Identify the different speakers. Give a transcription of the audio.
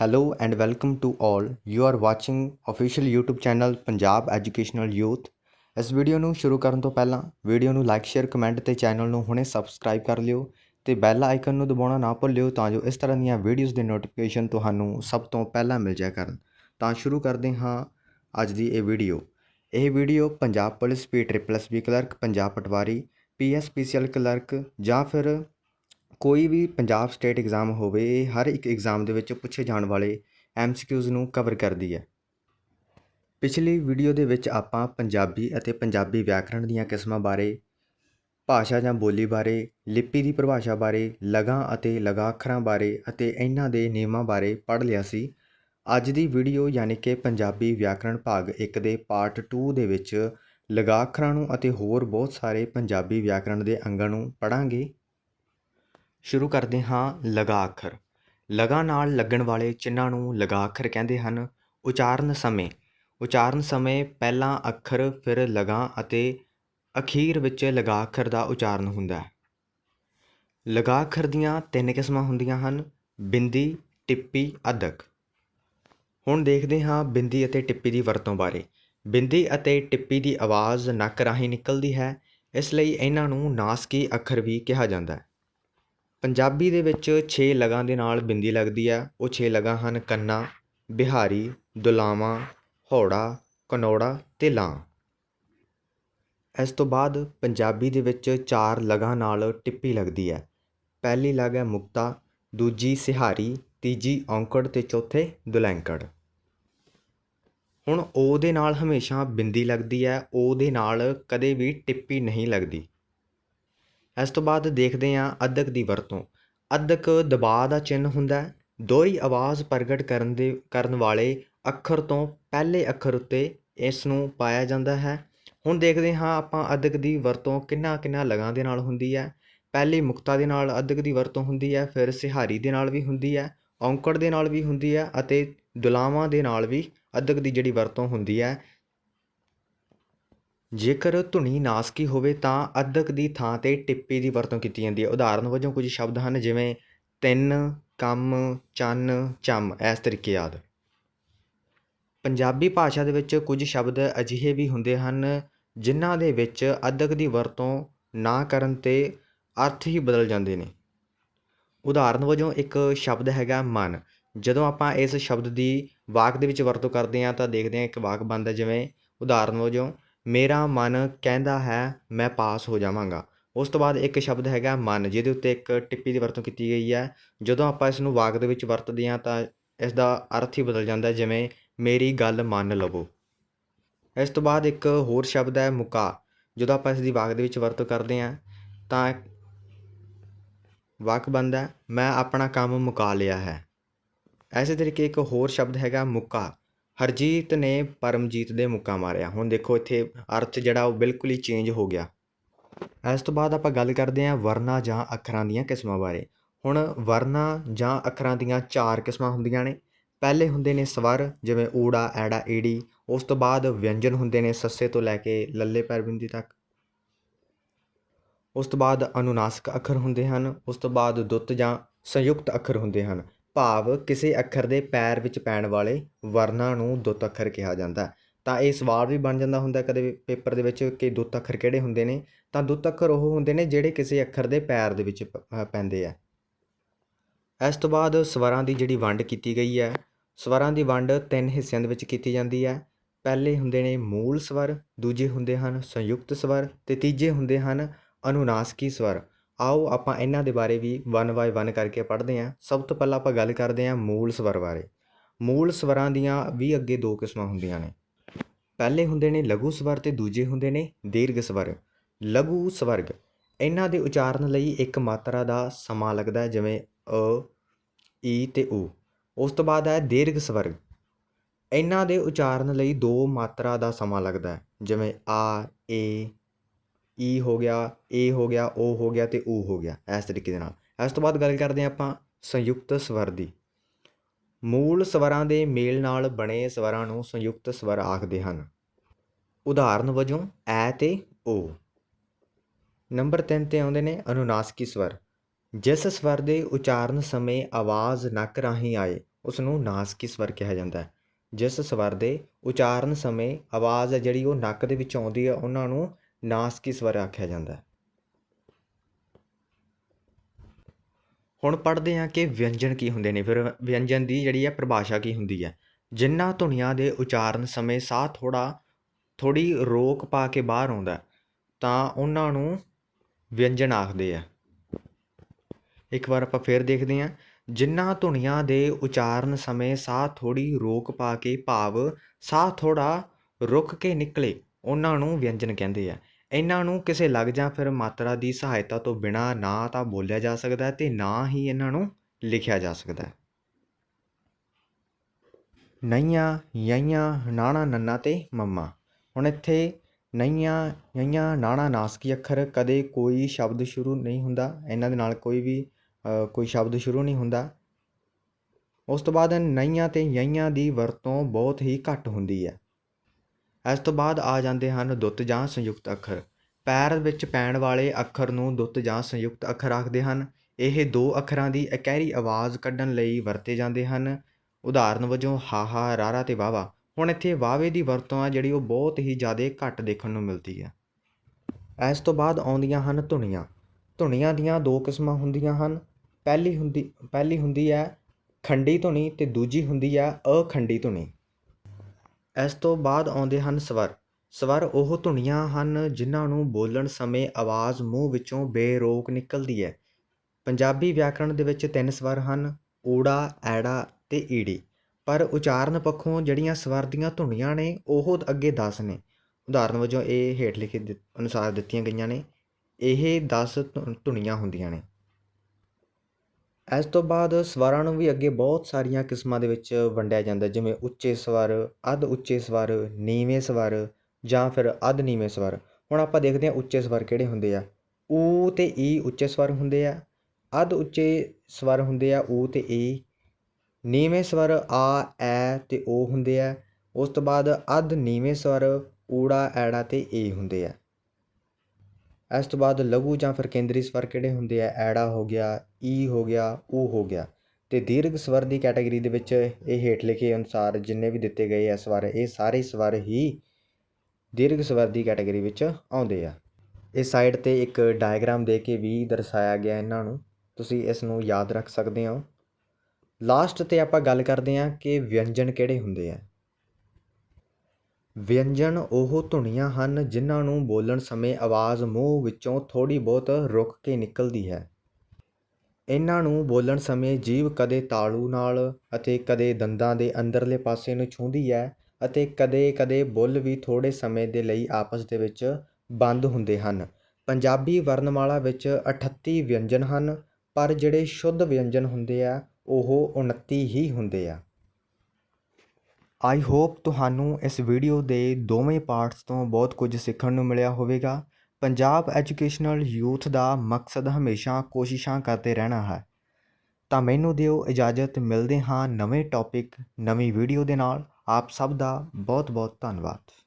Speaker 1: Hello and welcome to all. You are watching official YouTube channel Punjab educational youth ਇਸ video ਨੂੰ ਸ਼ੁਰੂ ਕਰਨ ਤੋਂ ਪਹਿਲਾਂ ਵੀਡੀਓ ਨੂੰ ਲਾਈਕ ਸ਼ੇਅਰ ਕਮੈਂਟ ਤੇ ਚੈਨਲ ਨੂੰ ਹੁਣੇ ਸਬਸਕ੍ਰਾਈਬ ਕਰ ਲਿਓ ਤੇ ਬੈਲ ਆਈਕਨ ਨੂੰ ਦਬਾਉਣਾ ਨਾ ਭੁੱਲਿਓ ਤਾਂ ਜੋ ਇਸ ਤਰ੍ਹਾਂ ਦੀਆਂ ਵੀਡੀਓਜ਼ ਦੇ ਨੋਟੀਫਿਕੇਸ਼ਨ ਤੁਹਾਨੂੰ ਸਭ ਤੋਂ ਪਹਿਲਾਂ ਮਿਲ ਜਾਇਆ ਕਰਨ। ਤਾਂ ਸ਼ੁਰੂ ਕਰਦੇ ਹਾਂ ਅੱਜ ਦੀ ਇਹ ਵੀਡੀਓ ਇਹ video Punjab police P triple S B clerk Punjab patwari P S P C L clerk ਜਾਂ ਫਿਰ ਕੋਈ ਵੀ ਪੰਜਾਬ ਸਟੇਟ ਇਗਜ਼ਾਮ ਹੋਵੇ ਇਹ ਹਰ ਇੱਕ ਇਗਜ਼ਾਮ ਦੇ ਵਿੱਚ ਪੁੱਛੇ ਜਾਣ ਵਾਲੇ ਐਮਸੀਕਿਊਜ਼ ਨੂੰ ਕਵਰ ਕਰਦੀ ਹੈ। ਪਿਛਲੀ ਵੀਡੀਓ ਦੇ ਵਿੱਚ ਆਪਾਂ ਪੰਜਾਬੀ ਅਤੇ ਪੰਜਾਬੀ ਵਿਆਕਰਣ ਦੀਆਂ ਕਿਸਮਾਂ ਬਾਰੇ, ਭਾਸ਼ਾ ਜਾਂ ਬੋਲੀ ਬਾਰੇ, ਲਿਪੀ ਦੀ ਪਰਿਭਾਸ਼ਾ ਬਾਰੇ, ਲਗਾਂ ਅਤੇ ਲਗਾਖਰਾਂ ਬਾਰੇ ਅਤੇ ਇਹਨਾਂ ਦੇ ਨਿਯਮਾਂ ਬਾਰੇ ਪੜ੍ਹ ਲਿਆ ਸੀ। ਅੱਜ ਦੀ ਵੀਡੀਓ ਯਾਨੀ ਕਿ ਪੰਜਾਬੀ ਵਿਆਕਰਣ ਭਾਗ 1 ਦੇ ਪਾਰਟ 2 ਦੇ ਵਿੱਚ ਲਗਾਖਰਾਂ ਨੂੰ ਅਤੇ ਹੋਰ ਬਹੁਤ ਸਾਰੇ ਪੰਜਾਬੀ ਵਿਆਕਰਣ ਦੇ ਅੰਗਾਂ ਨੂੰ ਪੜਾਂਗੇ ਸ਼ੁਰੂ ਕਰਦੇ ਹਾਂ ਲਗਾ ਅੱਖਰ। ਲਗਾ ਨਾਲ ਲੱਗਣ ਵਾਲੇ ਚਿੰਨ੍ਹਾਂ ਨੂੰ ਲਗਾ ਅੱਖਰ ਕਹਿੰਦੇ ਹਨ। ਉਚਾਰਨ ਸਮੇਂ। ਉਚਾਰਨ ਸਮੇਂ ਪਹਿਲਾ ਅੱਖਰ, ਫਿਰ ਲਗਾ ਅਤੇ ਅਖੀਰ ਵਿੱਚ ਲਗਾ ਅੱਖਰ ਦਾ ਉਚਾਰਨ ਹੁੰਦਾ ਹੈ। ਲਗਾ ਅੱਖਰ ਦੀਆਂ ਤਿੰਨ ਕਿਸਮਾਂ ਹੁੰਦੀਆਂ ਹਨ, ਬਿੰਦੀ, ਟਿੱਪੀ, ਅਦਕ। ਹੁਣ ਦੇਖਦੇ ਹਾਂ ਬਿੰਦੀ ਅਤੇ ਟਿੱਪੀ ਦੀ ਵਰਤੋਂ ਬਾਰੇ। ਬਿੰਦੀ ਅਤੇ ਟਿੱਪੀ ਦੀ ਆਵਾਜ਼ ਨੱਕ ਰਾਹੀਂ ਨਿਕਲਦੀ ਹੈ, ਇਸ ਲਈ ਇਹਨਾਂ ਨੂੰ ਨਾਸਕੀ ਅੱਖਰ ਵੀ ਕਿਹਾ ਜਾਂਦਾ ਹੈ। ਪੰਜਾਬੀ ਦੇ ਵਿੱਚ ਛੇ ਲਗਾਂ ਦੇ ਨਾਲ ਬਿੰਦੀ ਲੱਗਦੀ ਹੈ ਉਹ ਛੇ ਲਗਾਂ ਹਨ ਕੰਨਾ, ਬਿਹਾਰੀ, ਦੁਲਾਵਾਂ, ਹੌੜਾ, ਕਨੌੜਾ ਅਤੇ ਲਾਂ। ਇਸ ਤੋਂ ਬਾਅਦ ਪੰਜਾਬੀ ਦੇ ਵਿੱਚ ਚਾਰ ਲਗਾਂ ਨਾਲ ਟਿੱਪੀ ਲੱਗਦੀ ਹੈ ਪਹਿਲੀ ਲਗ ਹੈ ਮੁਕਤਾ, ਦੂਜੀ ਸਿਹਾਰੀ, ਤੀਜੀ ਔਂਕੜ ਅਤੇ ਚੌਥੇ ਦੁਲੈਂਕੜ। ਹੁਣ ਓ ਦੇ ਨਾਲ ਹਮੇਸ਼ਾ ਬਿੰਦੀ ਲੱਗਦੀ ਹੈ ਓ ਦੇ ਨਾਲ ਕਦੇ ਵੀ ਟਿੱਪੀ ਨਹੀਂ ਲੱਗਦੀ। ਇਸ ਤੋਂ ਬਾਅਦ ਦੇਖਦੇ ਹਾਂ ਅੱਧਕ ਦੀ ਵਰਤੋਂ। ਅੱਧਕ ਦਬਾਅ ਦਾ ਚਿੰਨ੍ਹ ਹੁੰਦਾ ਹੈ। ਦੋਹਰੀ ਆਵਾਜ਼ ਪ੍ਰਗਟ ਕਰਨ ਦੇ, ਕਰਨ ਵਾਲੇ ਅੱਖਰ ਤੋਂ ਪਹਿਲੇ ਅੱਖਰ ਉੱਤੇ ਇਸ ਨੂੰ ਪਾਇਆ ਜਾਂਦਾ ਹੈ। ਹੁਣ ਦੇਖਦੇ ਹਾਂ ਆਪਾਂ ਅਦਕ ਦੀ ਵਰਤੋਂ ਕਿੰਨਾ ਕਿੰਨਾ ਲਗਾਂ ਦੇ ਨਾਲ ਹੁੰਦੀ ਹੈ। ਪਹਿਲੀ ਮੁਕਤਾ ਦੇ ਨਾਲ ਅਦਕ ਦੀ ਵਰਤੋਂ ਹੁੰਦੀ ਹੈ, ਫਿਰ ਸਿਹਾਰੀ ਦੇ ਨਾਲ ਵੀ ਹੁੰਦੀ ਹੈ, ਔਂਕੜ ਦੇ ਨਾਲ ਵੀ ਹੁੰਦੀ ਹੈ ਅਤੇ ਦੁਲਾਵਾਂ ਦੇ ਨਾਲ ਵੀ ਅੱਧਕ ਦੀ ਜਿਹੜੀ ਵਰਤੋਂ ਹੁੰਦੀ ਹੈ ਜੇਕਰ ਧੁਨੀ ਨਾਸਕੀ ਹੋਵੇ ਤਾਂ ਅੱਧਕ ਦੀ ਥਾਂ ਤੇ ਟਿੱਪੀ ਦੀ ਵਰਤੋਂ ਕੀਤੀ ਜਾਂਦੀ ਹੈ। ਉਦਾਹਰਨ ਵਜੋਂ ਕੁਝ ਸ਼ਬਦ ਹਨ, ਜਿਵੇਂ ਤਿੰਨ, ਕੰਮ, ਚੰਨ, ਚੰਮ, ਇਸ ਤਰੀਕੇ ਆਦਿ। ਪੰਜਾਬੀ ਭਾਸ਼ਾ ਦੇ ਵਿੱਚ ਕੁਝ ਸ਼ਬਦ ਅਜਿਹੇ ਵੀ ਹੁੰਦੇ ਹਨ, ਜਿਨ੍ਹਾਂ ਦੇ ਵਿੱਚ ਅੱਧਕ ਦੀ ਵਰਤੋਂ ਨਾ ਕਰਨ ਤੇ ਅਰਥ ਹੀ ਬਦਲ ਜਾਂਦੇ ਨੇ। ਉਦਾਹਰਨ ਵਜੋਂ ਇੱਕ ਸ਼ਬਦ ਹੈਗਾ ਮਨ। ਜਦੋਂ ਆਪਾਂ ਇਸ ਸ਼ਬਦ ਦੀ ਵਾਕ ਦੇ ਵਿੱਚ ਵਰਤੋਂ ਕਰਦੇ ਹਾਂ ਤਾਂ ਦੇਖਦੇ ਹਾਂ ਇੱਕ ਵਾਕ ਬਣਦਾ ਜਿਵੇਂ ਉਦਾਹਰਨ ਵਜੋਂ ਮੇਰਾ ਮਨ ਕਹਿੰਦਾ ਹੈ, ਮੈਂ ਪਾਸ ਹੋ ਜਾਵਾਂਗਾ। ਉਸ ਤੋਂ ਬਾਅਦ ਇੱਕ ਸ਼ਬਦ ਹੈਗਾ ਮਨ, ਜਿਹਦੇ ਉੱਤੇ ਇੱਕ ਟਿੱਪੀ ਦੀ ਵਰਤੋਂ ਕੀਤੀ ਗਈ ਹੈ। ਜਦੋਂ ਆਪਾਂ ਇਸ ਨੂੰ ਵਾਕ ਦੇ ਵਿੱਚ ਵਰਤਦੇ ਹਾਂ ਤਾਂ ਇਸ ਦਾ ਅਰਥ ਹੀ ਬਦਲ ਜਾਂਦਾ ਜਿਵੇਂ ਮੇਰੀ ਗੱਲ ਮੰਨ ਲਵੋ। ਇਸ ਤੋਂ ਬਾਅਦ ਇੱਕ ਹੋਰ ਸ਼ਬਦ ਹੈ ਮੁਕਾ। ਜਦੋਂ ਆਪਾਂ ਇਸ ਦੀ ਵਾਕ ਦੇ ਵਿੱਚ ਵਰਤੋਂ ਕਰਦੇ ਹਾਂ ਤਾਂ ਵਾਕ ਬਣਦਾ ਮੈਂ ਆਪਣਾ ਕੰਮ ਮੁਕਾ ਲਿਆ ਹੈ। ਐਸੇ ਤਰੀਕੇ ਇੱਕ ਹੋਰ ਸ਼ਬਦ ਹੈਗਾ ਮੁੱਕਾ। ਹਰਜੀਤ ਨੇ ਪਰਮਜੀਤ ਦੇ ਮੁੱਕਾ ਮਾਰਿਆ। ਹੁਣ ਦੇਖੋ ਇੱਥੇ ਅਰਥ ਜਿਹੜਾ ਉਹ ਬਿਲਕੁਲ ਹੀ ਚੇਂਜ ਹੋ ਗਿਆ। ਇਸ ਤੋਂ ਬਾਅਦ ਆਪਾਂ ਗੱਲ ਕਰਦੇ ਹਾਂ ਵਰਨਾ ਜਾਂ ਅੱਖਰਾਂ ਦੀਆਂ ਕਿਸਮਾਂ ਬਾਰੇ। ਹੁਣ ਵਰਨਾ ਜਾਂ ਅੱਖਰਾਂ ਦੀਆਂ ਚਾਰ ਕਿਸਮਾਂ ਹੁੰਦੀਆਂ ਨੇ। ਪਹਿਲੇ ਹੁੰਦੇ ਨੇ ਸਵਰ, ਜਿਵੇਂ ਊੜਾ, ਐੜਾ, ਈੜੀ। ਉਸ ਤੋਂ ਬਾਅਦ ਵਿਅੰਜਨ ਹੁੰਦੇ ਨੇ ਸੱਸੇ ਤੋਂ ਲੈ ਕੇ ਲੱਲੇ ਪੈਰਬਿੰਦੀ ਤੱਕ। ਉਸ ਤੋਂ ਬਾਅਦ ਅਨੁਨਾਸਿਕ ਅੱਖਰ ਹੁੰਦੇ ਹਨ। ਉਸ ਤੋਂ ਬਾਅਦ ਦੁੱਤ ਜਾਂ ਸੰਯੁਕਤ ਅੱਖਰ ਹੁੰਦੇ ਹਨ। ਭਾਵ ਕਿਸੇ ਅੱਖਰ ਦੇ ਪੈਰ ਵਿੱਚ ਪੈਣ ਵਾਲੇ ਵਰਨਾਂ ਨੂੰ ਦੁੱਤ ਅੱਖਰ ਕਿਹਾ ਜਾਂਦਾ ਤਾਂ ਇਹ ਸਵਾਲ ਵੀ ਬਣ ਜਾਂਦਾ ਹੁੰਦਾ ਕਦੇ ਪੇਪਰ ਦੇ ਵਿੱਚ ਕਿ ਦੁੱਤ ਅੱਖਰ ਕਿਹੜੇ ਹੁੰਦੇ ਨੇ? ਤਾਂ ਦੁੱਤ ਅੱਖਰ ਉਹ ਹੁੰਦੇ ਨੇ ਜਿਹੜੇ ਕਿਸੇ ਅੱਖਰ ਦੇ ਪੈਰ ਦੇ ਵਿੱਚ ਪੈਂਦੇ ਆ। ਇਸ ਤੋਂ ਬਾਅਦ ਸਵਰਾਂ ਦੀ ਜਿਹੜੀ ਵੰਡ ਕੀਤੀ ਗਈ ਹੈ, ਸਵਰਾਂ ਦੀ ਵੰਡ ਤਿੰਨ ਹਿੱਸਿਆਂ ਦੇ ਵਿੱਚ ਕੀਤੀ ਜਾਂਦੀ ਹੈ। ਪਹਿਲੇ ਹੁੰਦੇ ਨੇ ਮੂਲ ਸਵਰ, ਦੂਜੇ ਹੁੰਦੇ ਹਨ ਸੰਯੁਕਤ ਸਵਰ ਤੇ ਤੀਜੇ ਹੁੰਦੇ ਹਨ ਅਨੁਨਾਸਕੀ ਸਵਰ। ਆਓ ਆਪਾਂ ਇਹਨਾਂ ਦੇ ਬਾਰੇ ਵੀ ਵਨ ਬਾਏ ਵਨ ਕਰਕੇ ਪੜ੍ਹਦੇ ਹਾਂ। ਸਭ ਤੋਂ ਪਹਿਲਾਂ ਆਪਾਂ ਗੱਲ ਕਰਦੇ ਹਾਂ ਮੂਲ ਸਵਰ ਬਾਰੇ। ਮੂਲ ਸਵਰਾਂ ਦੀਆਂ ਵੀ ਅੱਗੇ ਦੋ ਕਿਸਮਾਂ ਹੁੰਦੀਆਂ ਨੇ। ਪਹਿਲੇ ਹੁੰਦੇ ਨੇ ਲਘੂ ਸਵਰ ਤੇ ਦੂਜੇ ਹੁੰਦੇ ਨੇ ਦੀਰਘ ਸਵਰ। ਲਘੂ ਸਵਰਗ, ਇਹਨਾਂ ਦੇ ਉਚਾਰਨ ਲਈ ਇੱਕ ਮਾਤਰਾ ਦਾ ਸਮਾਂ ਲੱਗਦਾ ਹੈ, ਜਿਵੇਂ ਅ, ਈ ਤੇ ਊ ਉਸ ਤੋਂ ਬਾਅਦ ਹੈ ਦੀਰਘ ਸਵਰਗ। ਇਹਨਾਂ ਦੇ ਉਚਾਰਨ ਲਈ ਦੋ ਮਾਤਰਾ ਦਾ ਸਮਾਂ ਲੱਗਦਾ ਹੈ, ਜਿਵੇਂ ਆ, ਏ ਈ ਹੋ ਗਿਆ, ਏ ਹੋ ਗਿਆ, ਓ ਹੋ ਗਿਆ ਅਤੇ ਊ ਹੋ ਗਿਆ ਇਸ ਤਰੀਕੇ ਦੇ ਨਾਲ। ਇਸ ਤੋਂ ਬਾਅਦ ਗੱਲ ਕਰਦੇ ਹਾਂ ਆਪਾਂ ਸੰਯੁਕਤ ਸਵਰ ਦੀ। ਮੂਲ ਸਵਰਾਂ ਦੇ ਮੇਲ ਨਾਲ ਬਣੇ ਸਵਰਾਂ ਨੂੰ ਸੰਯੁਕਤ ਸਵਰ ਆਖਦੇ ਹਨ। ਉਦਾਹਰਨ ਵਜੋਂ ਐ ਤੇ ਓ। ਨੰਬਰ 3 ਤੇ ਆਉਂਦੇ ਨੇ ਅਨੁਨਾਸਕੀ ਸਵਰ। ਜਿਸ ਸਵਰ ਦੇ ਉਚਾਰਨ ਸਮੇਂ ਆਵਾਜ਼ ਨੱਕ ਰਾਹੀਂ ਆਏ ਉਸ ਨੂੰ ਨਾਸਕੀ ਸਵਰ ਕਿਹਾ ਜਾਂਦਾ ਹੈ। ਜਿਸ ਸਵਰ ਦੇ ਉਚਾਰਨ ਸਮੇਂ ਆਵਾਜ਼ ਹੈ ਜਿਹੜੀ ਉਹ ਨੱਕ ਦੇ ਵਿੱਚ ਆਉਂਦੀ ਹੈ, ਉਹਨਾਂ ਨੂੰ ਨਾਸਕੀ ਸਵਰ ਆਖਿਆ ਜਾਂਦਾ ਹੈ? ਹੁਣ ਪੜ੍ਹਦੇ ਹਾਂ ਕਿ ਵਿਅੰਜਨ ਕੀ ਹੁੰਦੇ ਨੇ। ਫਿਰ ਵਿਅੰਜਨ ਦੀ ਜਿਹੜੀ ਹੈ ਪਰਿਭਾਸ਼ਾ ਕੀ ਹੁੰਦੀ ਹੈ? ਜਿਨ੍ਹਾਂ ਧੁਨੀਆਂ ਦੇ ਉਚਾਰਨ ਸਮੇਂ ਸਾਹ ਥੋੜਾ ਥੋੜੀ ਰੋਕ ਪਾ ਕੇ ਬਾਹਰ ਆਉਂਦਾ ਤਾਂ ਉਹਨਾਂ ਨੂੰ ਵਿਅੰਜਨ ਆਖਦੇ ਆ। ਇੱਕ ਵਾਰ ਆਪਾਂ ਫੇਰ ਦੇਖਦੇ ਹਾਂ। ਜਿਨ੍ਹਾਂ ਧੁਨੀਆਂ ਦੇ ਉਚਾਰਨ ਸਮੇਂ ਸਾਹ ਥੋੜੀ ਰੋਕ ਪਾ ਕੇ ਭਾਵ, ਸਾਹ ਥੋੜਾ ਰੁਕ ਕੇ ਨਿਕਲੇ ਉਹਨਾਂ ਨੂੰ ਵਿਅੰਜਨ ਕਹਿੰਦੇ ਆ। ਇਹਨਾਂ ਨੂੰ ਕਿਸੇ ਲੱਗ ਜਾਂ ਫਿਰ ਮਾਤਰਾ ਦੀ ਸਹਾਇਤਾ ਤੋਂ ਬਿਨਾਂ ਨਾ ਤਾਂ ਬੋਲਿਆ ਜਾ ਸਕਦਾ ਅਤੇ ਨਾ ਹੀ ਇਹਨਾਂ ਨੂੰ ਲਿਖਿਆ ਜਾ ਸਕਦਾ ਹੈ। ਨਈਆਂ, ਯਈਆਂ, ਨਾਣਾ, ਨੰਨਾ ਤੇ ਮੰਮਾ। ਹੁਣ ਇੱਥੇ ਨਈਆਂ, ਯਈਆਂ, ਨਾਣਾ, ਨਾਸਕੀ ਅੱਖਰ ਕਦੇ ਕੋਈ ਸ਼ਬਦ ਸ਼ੁਰੂ ਨਹੀਂ ਹੁੰਦਾ। ਇਹਨਾਂ ਦੇ ਨਾਲ ਕੋਈ ਵੀ ਕੋਈ ਸ਼ਬਦ ਸ਼ੁਰੂ ਨਹੀਂ ਹੁੰਦਾ। ਉਸ ਤੋਂ ਬਾਅਦ ਨਈਆਂ ਤੇ ਯਈਆਂ ਦੀ ਵਰਤੋਂ ਬਹੁਤ ਹੀ ਘੱਟ ਹੁੰਦੀ ਹੈ। ਇਸ ਤੋਂ ਬਾਅਦ ਆ ਜਾਂਦੇ ਹਨ ਦੁੱਤ ਜਾਂ ਸੰਯੁਕਤ ਅੱਖਰ। ਪੈਰ ਵਿੱਚ ਪੈਣ ਵਾਲੇ ਅੱਖਰ ਨੂੰ ਦੁੱਤ ਜਾਂ ਸੰਯੁਕਤ ਅੱਖਰ ਆਖਦੇ ਹਨ। ਇਹ ਦੋ ਅੱਖਰਾਂ ਦੀ ਇਕਹਿਰੀ ਆਵਾਜ਼ ਕੱਢਣ ਲਈ ਵਰਤੇ ਜਾਂਦੇ ਹਨ। ਉਦਾਹਰਨ ਵਜੋਂ ਹਾਹਾ ਰਾਰਾ ਅਤੇ ਵਾਵਾ ਹੁਣ ਇੱਥੇ ਵਾਵੇ ਦੀ ਵਰਤੋਂ ਆ ਜਿਹੜੀ ਉਹ ਬਹੁਤ ਹੀ ਜ਼ਿਆਦਾ ਘੱਟ ਦੇਖਣ ਨੂੰ ਮਿਲਦੀ ਹੈ ਇਸ ਤੋਂ ਬਾਅਦ ਆਉਂਦੀਆਂ ਹਨ ਧੁਨੀਆਂ। ਧੁਨੀਆਂ ਦੀਆਂ ਦੋ ਕਿਸਮਾਂ ਹੁੰਦੀਆਂ ਹਨ। ਪਹਿਲੀ ਹੁੰਦੀ ਪਹਿਲੀ ਹੁੰਦੀ ਹੈ ਖੰਡੀ ਧੁਨੀ ਤੇ ਦੂਜੀ ਹੁੰਦੀ ਹੈ ਅਖੰਡੀ ਧੁਨੀ। ਇਸ ਤੋਂ ਬਾਅਦ ਆਉਂਦੇ ਹਨ ਸਵਰ। ਸਵਰ ਉਹ ਧੁਨੀਆਂ ਹਨ ਜਿਨ੍ਹਾਂ ਨੂੰ ਬੋਲਣ ਸਮੇਂ ਆਵਾਜ਼ ਮੂੰਹ ਵਿੱਚੋਂ ਬੇਰੋਕ ਨਿਕਲਦੀ ਹੈ। ਪੰਜਾਬੀ ਵਿਆਕਰਣ ਦੇ ਵਿੱਚ ਤਿੰਨ ਸਵਰ ਹਨ, ਊੜਾ, ਐੜਾ ਅਤੇ ਈੜੀ। ਪਰ ਉਚਾਰਨ ਪੱਖੋਂ ਜਿਹੜੀਆਂ ਸਵਰ ਦੀਆਂ ਧੁਨੀਆਂ ਨੇ, ਉਹ ਅੱਗੇ 10 ਨੇ। ਉਦਾਹਰਨ ਵਜੋਂ ਇਹ ਹੇਠ ਲਿਖੇ ਦਿ- ਅਨੁਸਾਰ ਦਿੱਤੀਆਂ ਗਈਆਂ ਨੇ। ਇਹ ਦਸ ਧੁ- ਧੁਨੀਆਂ ਹੁੰਦੀਆਂ ਨੇ। ਇਸ ਤੋਂ ਬਾਅਦ ਸਵਰਾਂ ਨੂੰ ਵੀ ਅੱਗੇ ਬਹੁਤ ਸਾਰੀਆਂ ਕਿਸਮਾਂ ਦੇ ਵਿੱਚ ਵੰਡਿਆ ਜਾਂਦਾ, ਜਿਵੇਂ ਉੱਚੇ ਸਵਰ, ਅੱਧ ਉੱਚੇ ਸਵਰ, ਨੀਵੇਂ ਸਵਰ ਜਾਂ ਫਿਰ ਅੱਧ ਨੀਵੇਂ ਸਵਰ। ਹੁਣ ਆਪਾਂ ਦੇਖਦੇ ਹਾਂ ਉੱਚੇ ਸਵਰ ਕਿਹੜੇ ਹੁੰਦੇ ਆ। ਊ ਅਤੇ ਈ ਉੱਚੇ ਸਵਰ ਹੁੰਦੇ ਆ, ਅੱਧ ਉੱਚੇ ਸਵਰ ਹੁੰਦੇ ਆ, ਊ ਅਤੇ ਈ, ਨੀਵੇਂ ਸਵਰ ਆ, ਐ ਅਤੇ ਓ ਹੁੰਦੇ ਆ। ਉਸ ਤੋਂ ਬਾਅਦ ਅੱਧ ਨੀਵੇਂ ਸਵਰ, ਊੜਾ, ਐੜਾ ਅਤੇ ਏ ਹੁੰਦੇ ਆ। ਇਸ ਤੋਂ ਬਾਅਦ ਲਘੂ ਜਾਂ ਫਿਰ ਕੇਂਦਰੀ ਸਵਰ ਕਿਹੜੇ ਹੁੰਦੇ ਆ? ਐੜਾ ਹੋ ਗਿਆ, ਈ ਹੋ ਗਿਆ, ਊ ਹੋ ਗਿਆ। ਅਤੇ ਦੀਰਘ ਸਵਰ ਦੀ ਕੈਟਾਗਰੀ ਦੇ ਵਿੱਚ ਇਹ ਹੇਠ ਲਿਖੇ ਅਨੁਸਾਰ ਜਿੰਨੇ ਵੀ ਦਿੱਤੇ ਗਏ ਆ ਸਵਰ, ਇਹ ਸਾਰੇ ਸਵਰ ਹੀ ਦੀਰਘ ਸਵਰ ਦੀ ਕੈਟਾਗਰੀ ਵਿੱਚ ਆਉਂਦੇ ਆ। ਇਸ ਸਾਈਡ ਤੇ ਇੱਕ ਡਾਇਗਰਾਮ ਦੇ ਕੇ ਵੀ ਦਰਸਾਇਆ ਗਿਆ ਇਹਨਾਂ ਨੂੰ। ਤੁਸੀਂ ਇਸ ਨੂੰ ਯਾਦ ਰੱਖ ਸਕਦੇ ਹੋ। ਲਾਸਟ ਤੇ ਆਪਾਂ ਗੱਲ ਕਰਦੇ ਹਾਂ ਕਿ ਵਿਅੰਜਨ ਕਿਹੜੇ ਹੁੰਦੇ ਆ। ਵਿਅੰਜਨ ਉਹ ਧੁਨੀਆਂ ਹਨ ਜਿਨ੍ਹਾਂ ਨੂੰ ਬੋਲਣ ਸਮੇਂ ਆਵਾਜ਼ ਮੂੰਹ ਵਿੱਚੋਂ ਥੋੜ੍ਹੀ ਬਹੁਤ ਰੁਕ ਕੇ ਨਿਕਲਦੀ ਹੈ। ਇਹਨਾਂ ਨੂੰ ਬੋਲਣ ਸਮੇਂ ਜੀਭ ਕਦੇ ਤਾਲੂ ਨਾਲ ਅਤੇ ਕਦੇ ਦੰਦਾਂ ਦੇ ਅੰਦਰਲੇ ਪਾਸੇ ਨੂੰ ਛੂੰਹਦੀ ਹੈ ਅਤੇ ਕਦੇ-ਕਦੇ ਬੁੱਲ ਵੀ ਥੋੜ੍ਹੇ ਸਮੇਂ ਦੇ ਲਈ ਆਪਸ ਦੇ ਵਿੱਚ ਬੰਦ ਹੁੰਦੇ ਹਨ। ਪੰਜਾਬੀ ਵਰਣਮਾਲਾ ਵਿੱਚ 38 ਵਿਅੰਜਨ ਹਨ, ਪਰ ਜਿਹੜੇ ਸ਼ੁੱਧ ਵਿਅੰਜਨ ਹੁੰਦੇ ਆ, ਉਹ 29 ਹੀ ਹੁੰਦੇ ਆ। ਆਈ ਹੋਪ ਤੁਹਾਨੂੰ ਇਸ ਵੀਡੀਓ ਦੇ ਦੋਵੇਂ ਪਾਰਟਸ ਤੋਂ ਬਹੁਤ ਕੁਝ ਸਿੱਖਣ ਨੂੰ ਮਿਲਿਆ ਹੋਵੇਗਾ। ਪੰਜਾਬ ਐਜੂਕੇਸ਼ਨਲ ਯੂਥ ਦਾ ਮਕਸਦ ਹਮੇਸ਼ਾ ਕੋਸ਼ਿਸ਼ਾਂ ਕਰਦੇ ਰਹਿਣਾ ਹੈ। ਤਾਂ ਮੈਨੂੰ ਦਿਓ ਇਜਾਜ਼ਤ, ਮਿਲਦੇ ਹਾਂ ਨਵੇਂ ਟੌਪਿਕ ਨਵੀਂ ਵੀਡੀਓ ਦੇ ਨਾਲ। ਆਪ ਸਭ ਦਾ ਬਹੁਤ ਬਹੁਤ ਧੰਨਵਾਦ।